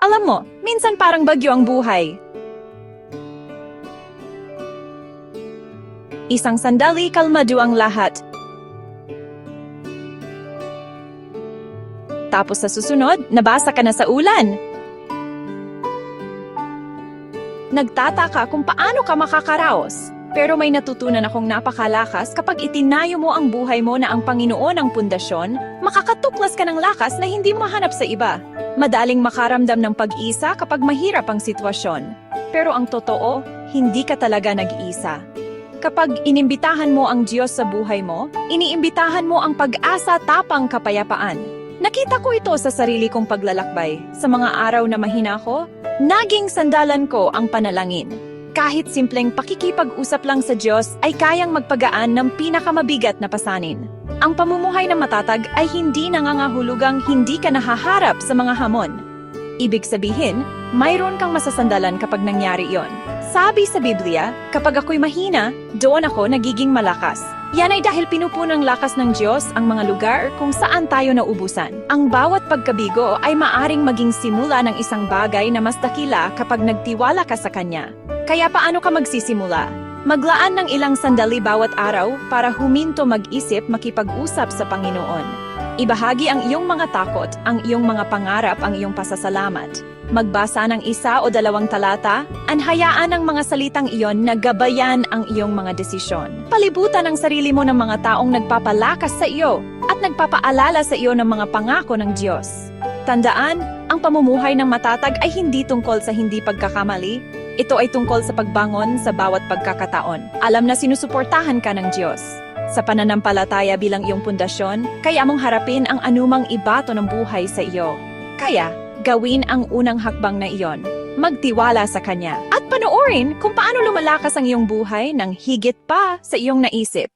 Alam mo, minsan parang bagyo ang buhay. Isang sandali kalmado ang lahat. Tapos sa susunod, nabasa ka na sa ulan. Nagtataka kung paano ka makakaraos. Pero may natutunan akong napakalakas kapag itinayo mo ang buhay mo na ang Panginoon ang pundasyon, makakatuklas ka ng lakas na hindi mahanap sa iba. Madaling makaramdam ng pag-isa kapag mahirap ang sitwasyon. Pero ang totoo, hindi ka talaga nag-iisa. Kapag inimbitahan mo ang Diyos sa buhay mo, iniimbitahan mo ang pag-asa tapang kapayapaan. Nakita ko ito sa sarili kong paglalakbay. Sa mga araw na mahina ko, naging sandalan ko ang panalangin. Kahit simpleng pakikipag-usap lang sa Diyos ay kayang magpagaan ng pinakamabigat na pasanin. Ang pamumuhay ng matatag ay hindi nangangahulugang hindi ka nahaharap sa mga hamon. Ibig sabihin, mayroon kang masasandalan kapag nangyari iyon. Sabi sa Biblia, kapag ako'y mahina, doon ako nagiging malakas. Yan ay dahil pinupunang lakas ng Diyos ang mga lugar kung saan tayo naubusan. Ang bawat pagkabigo ay maaring maging simula ng isang bagay na mas dakila kapag nagtiwala ka sa Kanya. Kaya paano ka magsisimula? Maglaan ng ilang sandali bawat araw para huminto mag-isip makipag-usap sa Panginoon. Ibahagi ang iyong mga takot, ang iyong mga pangarap, ang iyong pasasalamat. Magbasa ng isa o dalawang talata, anhayaan ang mga salitang iyon na gabayan ang iyong mga desisyon. Palibutan ang sarili mo ng mga taong nagpapalakas sa iyo at nagpapaalala sa iyo ng mga pangako ng Diyos. Tandaan, ang pamumuhay ng matatag ay hindi tungkol sa hindi pagkakamali, ito ay tungkol sa pagbangon sa bawat pagkakataon. Alam na sinusuportahan ka ng Diyos. Sa pananampalataya bilang iyong pundasyon, kaya mong harapin ang anumang ibato ng buhay sa iyo. Kaya, gawin ang unang hakbang na iyon. Magtiwala sa Kanya. At panoorin kung paano lumalakas ang iyong buhay ng higit pa sa iyong naisip.